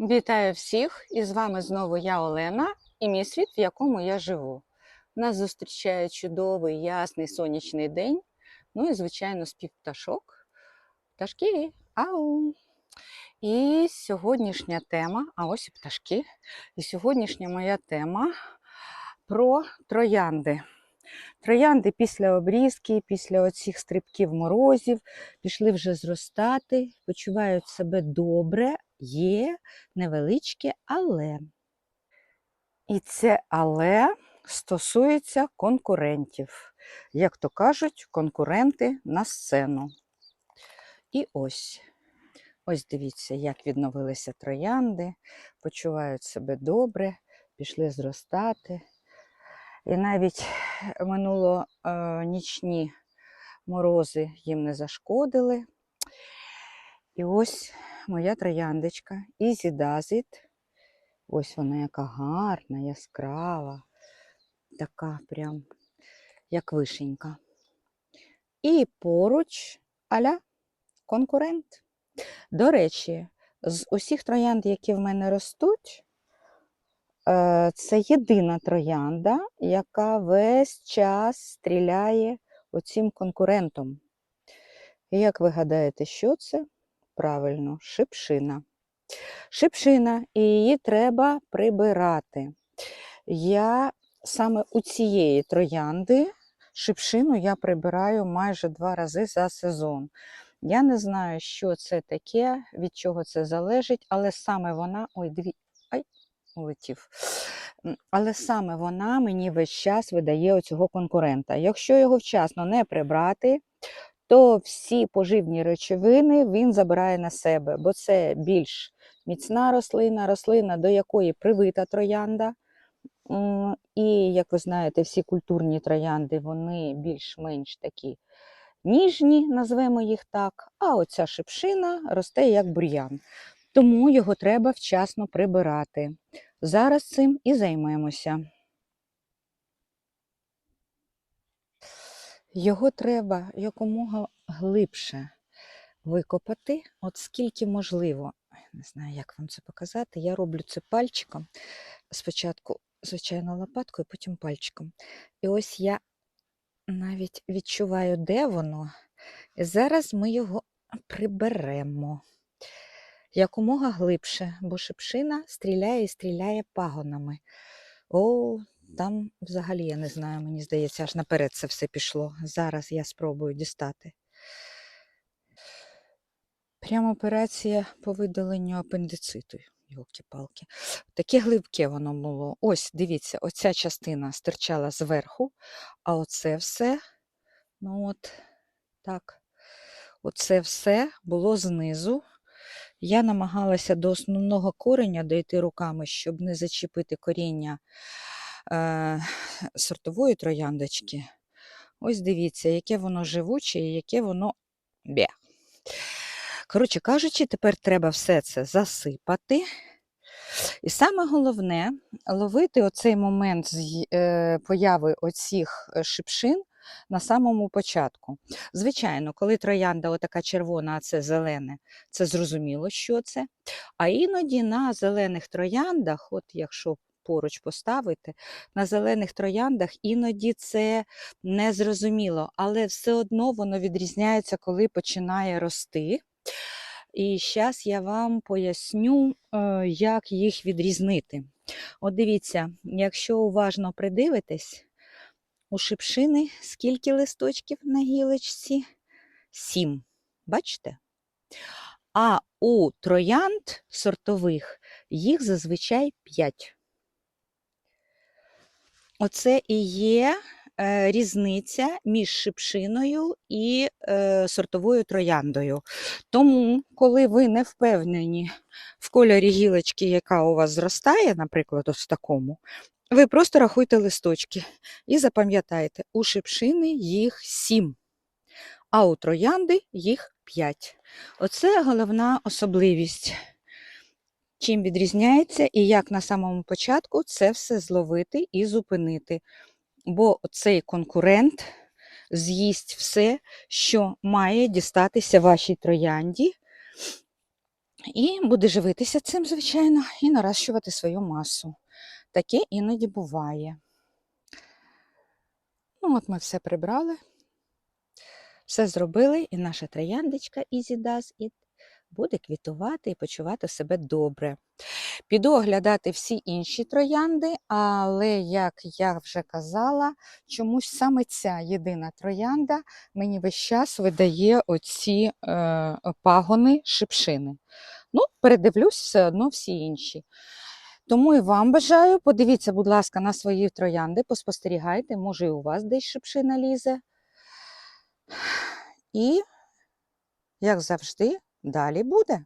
Вітаю всіх! І з вами знову я Олена і мій світ, в якому я живу. Нас зустрічає чудовий, ясний сонячний день. Ну і, звичайно, спів пташок. Пташки. Ау! І сьогоднішня тема, а ось і пташки. І сьогоднішня моя тема про троянди. Троянди після обрізки, після оцих стрибків морозів пішли вже зростати, почувають себе добре, є невеличке але. І це але стосується конкурентів. Як то кажуть, конкуренти на сцену. І ось. Ось дивіться, як відновилися троянди, почувають себе добре, пішли зростати. І навіть минулонічні морози їм не зашкодили. І ось моя трояндочка It. Ось вона яка гарна, яскрава, така прям як вишенька. І поруч аля конкурент. До речі, з усіх троянд, які в мене ростуть, е, це єдина троянда, яка весь час стріляє оцим конкурентом. І як ви гадаєте, що це? Правильно, шипшина. Шипшина, і її треба прибирати. Я саме у цієї троянди шипшину я прибираю майже два рази за сезон. Я не знаю, що це таке, від чого це залежить, але саме вона. Ой, дві. Ай, улетів. Але саме вона мені весь час видає оцього конкурента. Якщо його вчасно не прибрати, то всі поживні речовини він забирає на себе, бо це більш міцна рослина, рослина, до якої привита троянда. І, як ви знаєте, всі культурні троянди вони більш-менш такі ніжні, назвемо їх так, а оця шипшина росте як бур'ян. Тому його треба вчасно прибирати. Зараз цим і займемося. Його треба якомога глибше викопати, от скільки можливо. Не знаю, як вам це показати. Я роблю це пальчиком. Спочатку, звичайно, лопаткою, потім пальчиком. І ось я навіть відчуваю, де воно. І зараз ми його приберемо якомога глибше, бо шипшина стріляє і стріляє пагонами. О, там взагалі я не знаю, мені здається, аж наперед це все пішло. Зараз я спробую дістати. Прямо операція по видаленню апендициту. Йолки-палки. Таке глибке воно було. Ось, дивіться, оця частина стирчала зверху, а оце все, ну от так, оце все було знизу. Я намагалася до основного кореня дойти руками, щоб не зачепити коріння сортової трояндочки. Ось дивіться, яке воно живуче і яке воно бє. Коротше кажучи, тепер треба все це засипати. І саме головне ловити оцей момент з е, появи оцих е, шипшин на самому початку. Звичайно, коли троянда отака червона, а це зелене, це зрозуміло, що це. А іноді на зелених трояндах, от якщо поруч поставити, на зелених трояндах іноді це незрозуміло, але все одно воно відрізняється, коли починає рости. І зараз я вам поясню, е, як їх відрізнити. От дивіться, якщо уважно придивитесь, у шипшини скільки листочків на гілочці? Сім. Бачите? А у троянд сортових їх зазвичай 5. Оце і є е, різниця між шипшиною і е, сортовою трояндою. Тому, коли ви не впевнені в кольорі гілочки, яка у вас зростає, наприклад, ось такому, ви просто рахуйте листочки і запам'ятайте, у шипшини їх 7, а у троянди їх 5. Оце головна особливість. Чим відрізняється і як на самому початку це все зловити і зупинити. Бо цей конкурент з'їсть все, що має дістатися вашій троянді, І буде живитися цим, звичайно, і наращувати свою масу. Таке іноді буває. Ну, от ми все прибрали, все зробили, і наша трояндочка Easy Does It буде квітувати і почувати себе добре. Піду оглядати всі інші троянди, але, як я вже казала, чомусь саме ця єдина троянда мені весь час видає оці е, пагони шипшини. Ну, передивлюсь все одно всі інші. Тому і вам бажаю, подивіться, будь ласка, на свої троянди, поспостерігайте, може і у вас десь шипшина лізе. І, як завжди, далі буде.